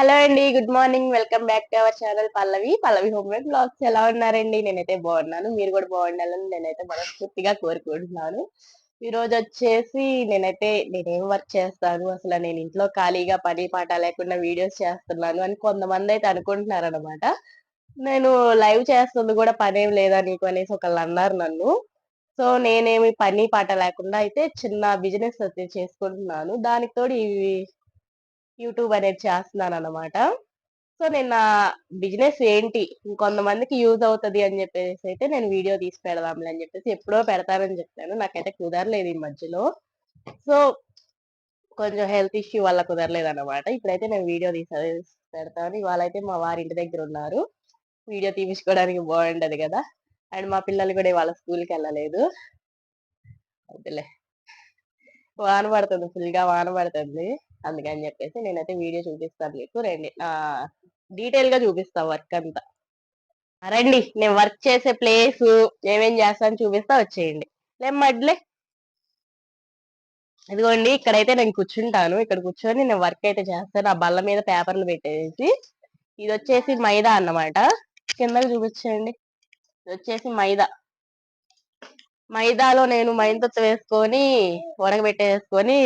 Hello అండి good morning. Welcome back to our channel Pallavi. Pallavi home made blogs ఎలా ఉన్నారండి? నేనైతే బాగున్నాను. మీరు కూడా బాగుండాలని నేనైతే మనస్ఫూర్తిగా కోరుకుంటున్నాను. ఈ రోజు వచ్చేసి నేనైతే నేనేం వర్క్ చేస్తాను? అసలు నేను ఇంట్లో ఖాళీగా పని పాట లేకుండా వీడియోస్ చేస్తున్నాను అని కొంతమంది అయితే అనుకుంటున్నారు అనమాట నేను లైవ్ చేస్తుంది కూడా పనేం లేదా నీకు అనేసి ఒకళ్ళు అన్నారు నన్ను. సో నేనేమి పని పాట లేకుండా అయితే చిన్న బిజినెస్ అయితే చేసుకుంటున్నాను. దానికి తోడు ఇవి యూట్యూబ్ అనేది చేస్తున్నాను అనమాట సో నేను నా బిజినెస్ ఏంటి? ఇంకొంతమందికి యూజ్ అవుతుంది అని చెప్పేసి అయితే నేను వీడియో తీసి పెడదాంలే అని చెప్పేసి ఎప్పుడో పెడతానని చెప్పాను. నాకైతే కుదరలేదు ఈ మధ్యలో. సో కొంచెం హెల్త్ ఇష్యూ వల్ల కుదరలేదు అనమాట ఇప్పుడైతే నేను వీడియో తీసి పెడతాను. ఇవాళ అయితే మా వారి ఇంటి దగ్గర ఉన్నారు. వీడియో తీపించుకోవడానికి బాగుండదు కదా? అండ్ మా పిల్లలు కూడా ఇవాళ స్కూల్కి వెళ్ళలేదు వద్దులే వాన పడుతుంది. ఫుల్గా వాన పడుతుంది. అందుకని చెప్పేసి నేనైతే వీడియో చూపిస్తాను మీకు. రండి. డీటెయిల్గా చూపిస్తా వర్క్ అంతా. రండి. నేను వర్క్ చేసే ప్లేస్ ఏమేం చేస్తాను చూపిస్తా వచ్చేయండి. లేమ్మడ్లే ఇదిగోండి ఇక్కడైతే నేను కూర్చుంటాను. ఇక్కడ కూర్చొని నేను వర్క్ అయితే చేస్తాను. ఆ బల్ల మీద పేపర్లు పెట్టేసి ఇది వచ్చేసి మైదా అన్నమాట. కిందకి చూపించండి. ఇది వచ్చేసి మైదా. మైదాలో నేను మైంతొత్తు వేసుకొని ఉడకబెట్టేసుకొని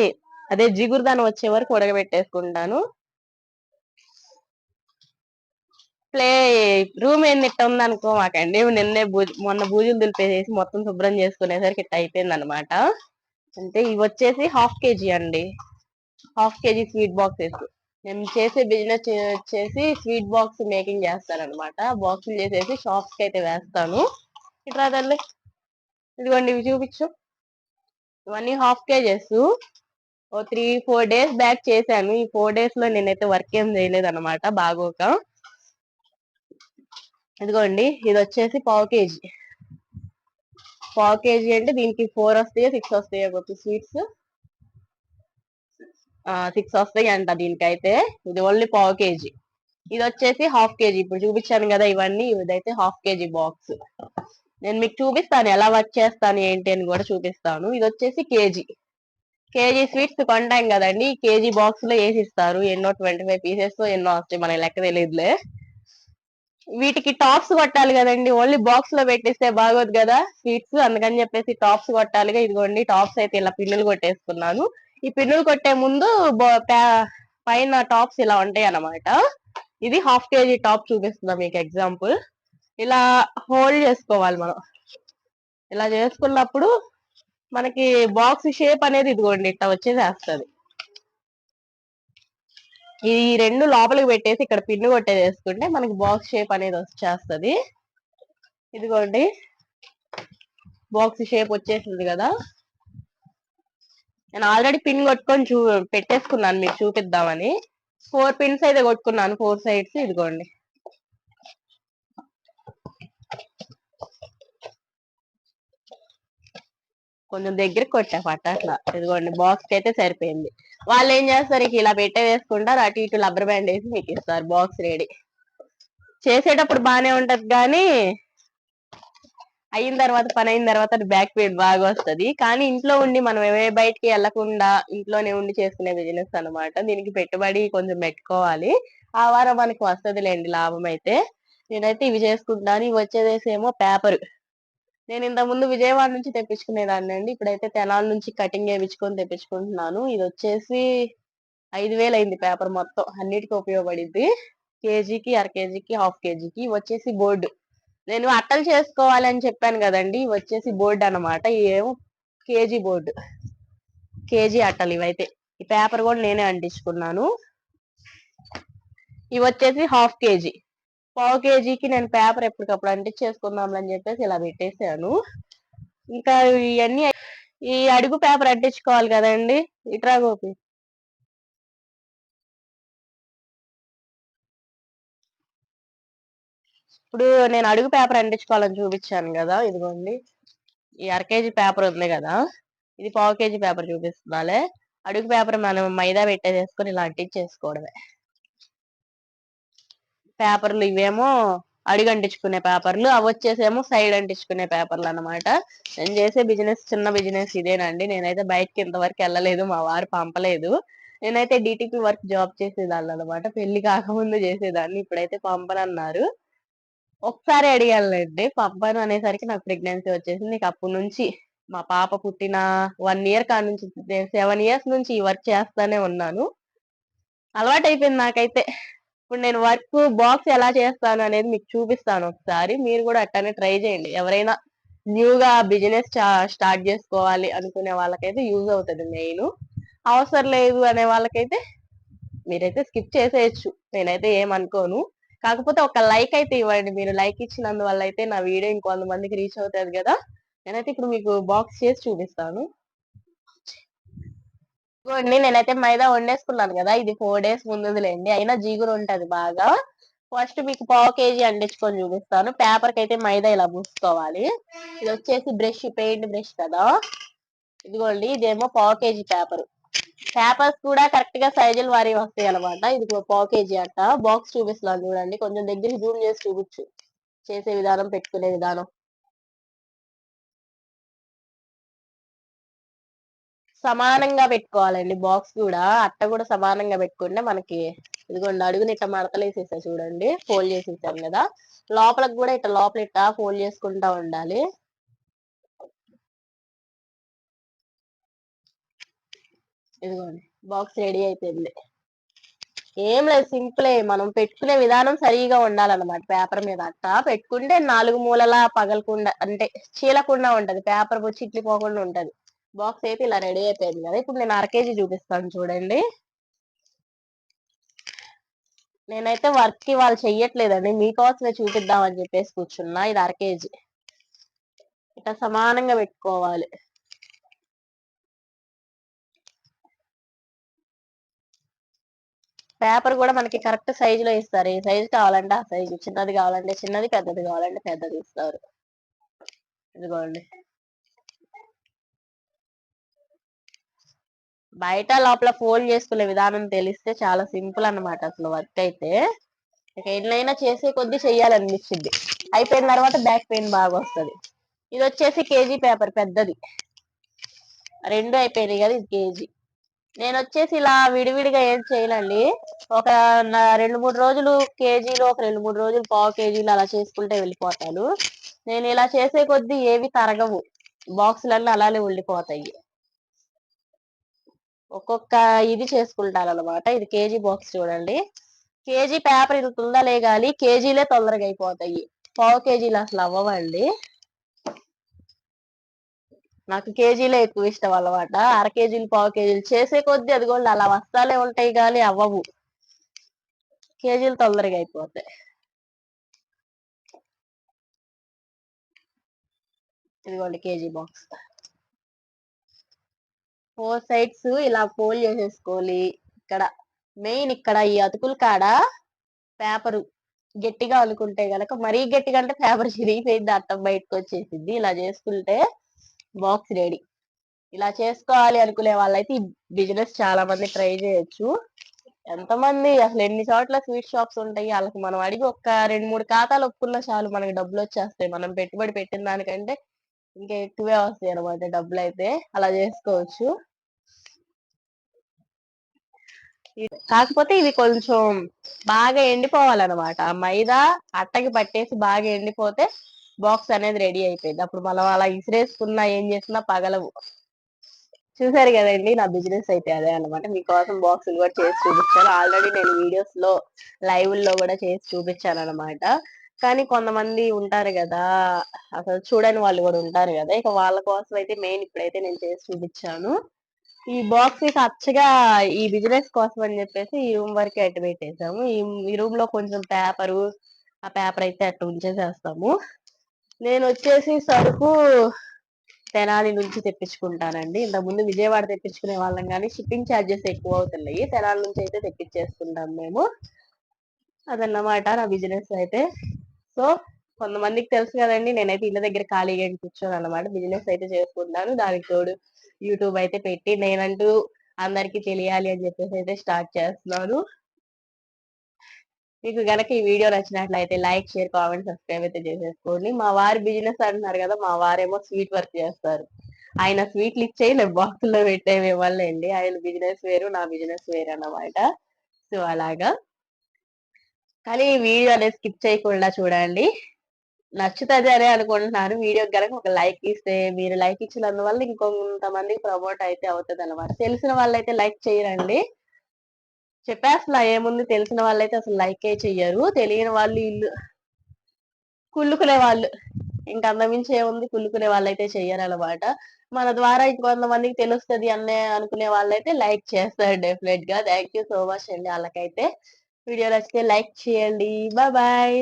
అదే జిగురుదానం వచ్చే వరకు ఉడకబెట్టేసుకుంటాను. ప్లే రూమ్ ఏంది ఇట్ట ఉందనుకో మాకండి. నిన్నే మొన్న బూజులు దులిపేసేసి మొత్తం శుభ్రం చేసుకునేసరికి ఇట్ట అయిపోయింది అనమాట అంటే ఇవి వచ్చేసి హాఫ్ కేజీ అండి. Half KG sweet boxes. నేను చేసే బిజినెస్ వచ్చేసి స్వీట్ బాక్స్ మేకింగ్ చేస్తాను బాక్సులు చేసేసి షాప్స్కి అయితే వేస్తాను. ఇట్లా తల్లి. ఇదిగోండి ఇవి చూపించు. ఇవన్నీ హాఫ్ కేజెస్. ఓ త్రీ ఫోర్ డేస్ బ్యాక్ చేశాను. ఈ ఫోర్ డేస్లో నేనైతే వర్క్ ఏం చేయలేదు అనమాట బాగోక. ఇదిగోండి ఇది వచ్చేసి పావు కేజీ. పావు కేజీ అంటే దీనికి ఫోర్ వస్తాయో సిక్స్ వస్తాయో కొద్ది స్వీట్స్? సిక్స్ వస్తాయి అంట దీనికైతే. ఇది ఓన్లీ పావు కేజీ. ఇది వచ్చేసి హాఫ్ కేజీ. ఇప్పుడు చూపించాను కదా ఇవన్నీ. ఇదైతే హాఫ్ కేజీ బాక్స్. నేను మీకు చూపిస్తాను ఎలా వర్క్ చేస్తాను ఏంటి అని కూడా చూపిస్తాను. ఇది వచ్చేసి కేజీ. కేజీ స్వీట్స్ కొంటాం కదండి. కేజీ బాక్స్లో వేసి ఇస్తారు. ఎన్నో ట్వంటీ ఫైవ్ పీసెస్ ఎన్నో వస్తాయి. మనకి లెక్క తెలియదులే వీటికి టాప్స్ కొట్టాలి కదండి. ఓన్లీ బాక్స్లో పెట్టిస్తే బాగోదు కదా. స్వీట్స్ అందుకని చెప్పేసి టాప్స్ కొట్టాలిగా. ఇదిగోండి టాప్స్ అయితే ఇలా పిన్నులు కొట్టేసుకున్నాను. ఈ పిన్నులు కొట్టే ముందు పైన టాప్స్ ఇలా ఉంటాయి అన్నమాట. ఇది హాఫ్ కేజీ టాప్ చూపిస్తున్నా మీకు ఎగ్జాంపుల్. ఇలా హోల్డ్ చేసుకోవాలి మనం. ఇలా చేసుకున్నప్పుడు మనకి బాక్స్ షేప్ అనేది ఇదిగోండి ఇట్లా వచ్చేసేస్తుంది. ఈ రెండు లోపలికి పెట్టేసి ఇక్కడ పిన్ను కొట్టేసేసుకుంటే మనకి బాక్స్ షేప్ అనేది వచ్చేస్తుంది. ఇదిగోండి బాక్స్ షేప్ వచ్చేసింది కదా. నేను ఆల్రెడీ పిన్ కొట్టుకొని చూ పెట్టేసుకున్నాను మీకు చూపిద్దామని. ఫోర్ పిన్స్ అయితే కొట్టుకున్నాను ఫోర్ సైడ్స్ ఇదిగోండి. కొంచెం దగ్గర కొట్టా పట్ట అట్లా. ఇదిగోండి బాక్స్ అయితే సరిపోయింది. వాళ్ళు ఏం చేస్తారు ఇలా పెట్టే వేసుకుంటారు అటు ఇటు లబ్బర్ బ్యాండ్ వేసి మీకు ఇస్తారు బాక్స్ రెడీ చేసేటప్పుడు బానే ఉంటది కానీ అయిన తర్వాత పని అయిన తర్వాత బ్యాక్ పెయిన్ బాగా వస్తుంది. కానీ ఇంట్లో ఉండి మనం ఏ బయటికి వెళ్ళకుండా ఇంట్లోనే ఉండి చేసుకునే బిజినెస్ అనమాట దీనికి పెట్టుబడి కొంచెం పెట్టుకోవాలి. ఆ వారం మనకి వస్తుంది లేండి లాభం అయితే. నేనైతే ఇవి చేసుకుంటాను. ఇవి వచ్చేదేసేమో పేపర్ నేను ఇంత ముందు విజయవాడ నుంచి తెప్పించుకునేదాన్ని అండి. ఇప్పుడైతే తెనాల నుంచి కటింగ్ వేయించుకొని తెప్పించుకుంటున్నాను. ఇది వచ్చేసి ఐదు వేలు అయింది పేపర్ మొత్తం. అన్నిటికీ ఉపయోగపడింది కేజీకి అర కేజీకి హాఫ్ కేజీకి. వచ్చేసి బోర్డు. నేను అట్టలు చేసుకోవాలి అని చెప్పాను కదండి. వచ్చేసి బోర్డు అనమాట ఏమో కేజీ బోర్డు. కేజీ అట్టలు ఇవైతే. ఈ పేపర్ కూడా నేనే అంటించుకున్నాను. ఇవి వచ్చేసి హాఫ్ కేజీ. పావు కేజీకి నేను పేపర్ ఎప్పటికప్పుడు అంటించేసుకుందాం అని చెప్పేసి ఇలా పెట్టేశాను. ఇంకా ఇవన్నీ ఈ అడుగు పేపర్ అంటించుకోవాలి కదండి. ఇట్రా గోపి. ఇప్పుడు నేను అడుగు పేపర్ అంటించుకోవాలని చూపించాను కదా ఇదిగోండి. ఈ అర కేజీ పేపర్ ఉంది కదా ఇది పావు కేజీ పేపర్ చూపిస్తున్నాలే. అడుగు పేపర్ మనం మైదా పెట్టేసేసుకొని ఇలా అంటించేసుకోవడమే పేపర్లు ఇవేమో అడిగి అంటించుకునే పేపర్లు అవి వచ్చేసేమో సైడ్ అంటించుకునే పేపర్లు అనమాట నేను చేసే బిజినెస్ చిన్న బిజినెస్ ఇదేనండి. నేనైతే బయటకి ఇంతవరకు వెళ్ళలేదు మా వారు పంపలేదు. నేనైతే డిటిపి వర్క్ జాబ్ చేసేదాన్ని అనమాట పెళ్ళి కాకముందు చేసేదాన్ని ఇప్పుడైతే పంపనన్నారు. ఒకసారి అడిగాలండి పంపను అనేసరికి నాకు ప్రెగ్నెన్సీ వచ్చేసింది. నీకు అప్పటి నుంచి మా పాప పుట్టిన వన్ ఇయర్ కాడ నుంచి సెవెన్ ఇయర్స్ నుంచి ఈ వర్క్ చేస్తానే ఉన్నాను. అలవాటైపోయింది నాకైతే. ఇప్పుడు నేను వర్క్ బాక్స్ ఎలా చేస్తాను అనేది మీకు చూపిస్తాను ఒకసారి. మీరు కూడా అట్టనే ట్రై చేయండి. ఎవరైనా న్యూగా బిజినెస్ స్టార్ట్ చేసుకోవాలి అనుకునే వాళ్ళకైతే యూజ్ అవుతుంది మెయిన్. అవసరం లేదు అనే వాళ్ళకైతే మీరైతే స్కిప్ చేసేయచ్చు. నేనైతే ఏమనుకోను కాకపోతే ఒక లైక్ అయితే ఇవ్వండి. మీరు లైక్ ఇచ్చినందువల్ల అయితే నా వీడియో ఇంకొంతమందికి రీచ్ అవుతుంది కదా. నేనైతే ఇప్పుడు మీకు బాక్స్ చేసి చూపిస్తాను. ఇదిగోండి నేనైతే మైదా వండేసుకున్నాను కదా ఇది ఫోర్ డేస్ ముందుదిలేండి. అయినా జీగురు ఉంటది బాగా. ఫస్ట్ మీకు పావు కేజీ అండించుకొని చూపిస్తాను. పేపర్కి అయితే మైదా ఇలా పూసుకోవాలి ఇది వచ్చేసి బ్రష్ పెయింట్ బ్రష్ కదా. ఇదిగోండి ఇదేమో పావు కేజీ పేపర్ పేపర్స్ కూడా కరెక్ట్గా సైజులు వారి వస్తాయి అనమాట ఇది పావు కేజీ అంట. బాక్స్ చూపిస్తున్నాను చూడండి. కొంచెం దగ్గర జూమ్ చేసి చూపించు. చేసే విధానం పెట్టుకునే విధానం. సమానంగా పెట్టుకోవాలండి. బాక్స్ కూడా అట్ట కూడా సమానంగా పెట్టుకుంటే మనకి ఇదిగోండి అడుగుని ఇట్లా మడతలు వేసేసా చూడండి. ఫోల్డ్ చేసేసాం కదా. లోపలికి కూడా ఇట్లా లోపల ఇట్లా ఫోల్డ్ చేసుకుంటా ఉండాలి. ఇదిగోండి బాక్స్ రెడీ అయిపోయింది. ఏం లేదు సింపులే. మనం పెట్టుకునే విధానం సరిగా ఉండాలన్నమాట పేపర్ మీద అట్ట. పెట్టుకుంటే నాలుగు మూలలా పగలకుండా అంటే చీలకుండా ఉంటది. పేపర్ చిట్లిపోకుండా ఉంటది. బాక్స్ అయితే ఇలా రెడీ అయిపోయింది కదా. ఇప్పుడు నేను అరకేజీ చూపిస్తాను చూడండి. నేనైతే వర్క్కి వాళ్ళు చెయ్యట్లేదండి. మీకోసమే చూపిద్దామని చెప్పేసి కూర్చున్నా. ఇది అరకేజీ ఇట్లా సమానంగా పెట్టుకోవాలి. పేపర్ కూడా మనకి కరెక్ట్ సైజ్లో ఇస్తారు. ఏ సైజు కావాలంటే ఆ సైజు. చిన్నది కావాలంటే చిన్నది పెద్దది కావాలంటే పెద్దది ఇస్తారు. ఇదిగోండి. బయట లోపల ఫోల్డ్ చేసుకునే విధానం తెలిస్తే చాలా సింపుల్ అన్నమాట అసలు వర్క్ అయితే. ఇక ఎన్నైనా చేసే కొద్దీ చెయ్యాలనిపించింది అయిపోయిన తర్వాత బ్యాక్ పెయిన్ బాగా వస్తుంది. ఇది వచ్చేసి కేజీ పేపర్ పెద్దది. రెండు అయిపోయినాయి కదా ఇది కేజీ. నేను వచ్చేసి ఇలా విడివిడిగా ఏం చేయనండి. ఒక రెండు మూడు రోజులు కేజీలు ఒక రెండు మూడు రోజులు పావు కేజీలు అలా చేసుకుంటే వెళ్ళిపోతాను. నేను ఇలా చేసే కొద్దీ ఏవి తరగవు. బాక్సులన్నీ అలానే ఉండిపోతాయి. ఒక్కొక్క ఇది చేసుకుంటాను అనమాట ఇది కేజీ బాక్స్ చూడండి. కేజీ పేపర్ ఇది ఉందా గాని కేజీలే తొందరగా అయిపోతాయి. పావు కేజీలు అసలు అవ్వవండి. నాకు కేజీలే ఎక్కువ ఇష్టం అన్నమాట. అర కేజీలు పావు కేజీలు చేసే కొద్దీ అది కూడా అలా వస్తాలే ఉంటాయి కానీ అవ్వవు. కేజీలు తొందరగా అయిపోతాయి. ఇదిగోండి కేజీ బాక్స్. ఫోర్ సైడ్స్ ఇలా ఫోల్డ్ చేసేసుకోవాలి. ఇక్కడ మెయిన్ ఇక్కడ ఈ అతుకుల కాడ పేపర్ గట్టిగా అనుకుంటే గనక మరీ గట్టిగా అంటే పేపర్ చిరిగిపోయింది అట్టం బయటకు వచ్చేసింది. ఇలా చేసుకుంటే బాక్స్ రెడీ. ఇలా చేసుకోవాలి అనుకునే వాళ్ళైతే ఈ బిజినెస్ చాలా మంది ట్రై చేయొచ్చు. ఎంతమంది అసలు ఎన్ని చోట్ల స్వీట్ షాప్స్ ఉంటాయి వాళ్ళకి మనం అడిగి ఒక్క రెండు మూడు ఖాతాలు ఒప్పుకున్నా చాలు మనకి డబ్బులు వచ్చేస్తాయి. మనం పెట్టుబడి పెట్టిన దానికంటే ఇంకా ఎక్కువే వస్తాయి అనమాట డబ్బులు అయితే అలా చేసుకోవచ్చు. కాకపోతే ఇది కొంచెం బాగా ఎండిపోవాలన్నమాట. మైదా అట్టకి పట్టేసి బాగా ఎండిపోతే బాక్స్ అనేది రెడీ అయిపోయింది. అప్పుడు మనం అలా ఇసిరేసుకున్నా ఏం చేసినా పగలవు. చూసారు కదండి నా బిజినెస్ అయితే అదే అనమాట మీకోసం బాక్సులు కూడా చేసి చూపించాను ఆల్రెడీ నేను వీడియోస్లో లైవ్లో కూడా చేసి చూపించాను అనమాట కానీ కొంతమంది ఉంటారు కదా అసలు చూడని వాళ్ళు కూడా ఉంటారు కదా. ఇక వాళ్ళ కోసం అయితే మెయిన్ ఇప్పుడైతే నేను చేసి చూపించాను. ఈ బాక్స్ ఇక అచ్చగా ఈ బిజినెస్ కోసం అని చెప్పేసి ఈ రూమ్ వరకే అట్టు పెట్టేసాము. ఈ రూమ్లో కొంచెం పేపరు ఆ పేపర్ అయితే అట్టు ఉంచేసేస్తాము. నేను వచ్చేసి సరుకు తెనాలి నుంచి తెప్పించుకుంటానండి. ముందు విజయవాడ తెప్పించుకునే వాళ్ళం కానీ షిప్పింగ్ ఛార్జెస్ ఎక్కువ అవుతున్నాయి. తెనాలి నుంచి అయితే తెప్పించేసుకుంటాం మేము. అదన్నమాట నా బిజినెస్ అయితే. సో కొంతమందికి తెలుసు కదండి నేనైతే ఇళ్ళ దగ్గర ఖాళీగా కూర్చోను అనమాట బిజినెస్ అయితే చేసుకుంటాను దానికి తోడు యూట్యూబ్ అయితే పెట్టి నేనంటూ అందరికి తెలియాలి అని చెప్పేసి అయితే స్టార్ట్ చేస్తున్నాను. మీకు గనక ఈ వీడియో నచ్చినట్లయితే లైక్ షేర్ కామెంట్ సబ్స్క్రైబ్ అయితే చేసేసుకోండి. మా వారి బిజినెస్ అంటున్నారు కదా మా వారేమో స్వీట్ వర్క్ చేస్తారు. ఆయన స్వీట్లు ఇచ్చేయి నేను బాక్స్లో పెట్టేవి ఇవ్వాలండి ఆయన బిజినెస్ వేరు నా బిజినెస్ వేరు అన్నమాట. సో అలాగా. కానీ ఈ వీడియో అనేది స్కిప్ చేయకుండా చూడండి. నచ్చుతుంది అనే అనుకుంటున్నాను. వీడియో కనుక ఒక లైక్ ఇస్తే మీరు లైక్ ఇచ్చినందువల్ల ఇంకొంతమందికి ప్రమోట్ అయితే అవుతుంది అనమాట తెలిసిన వాళ్ళైతే లైక్ చేయరండి. చెప్పేస్తున్నా ఏముంది? తెలిసిన వాళ్ళైతే అసలు లైకే చెయ్యరు. తెలియని వాళ్ళు ఇల్లు కుళ్ళుకునే వాళ్ళు. ఇంకా అంతమించి ఏముంది? కుళ్ళుకునే వాళ్ళైతే చెయ్యరు అనమాట మన ద్వారా ఇంకొంతమందికి తెలుస్తుంది అనే అనుకునే వాళ్ళైతే లైక్ చేస్తారు డెఫినెట్గా. థ్యాంక్ యూ సో మచ్ అండి వాళ్ళకైతే. వీడియో నచ్చితే లైక్ చేయండి బాయ్ బాయ్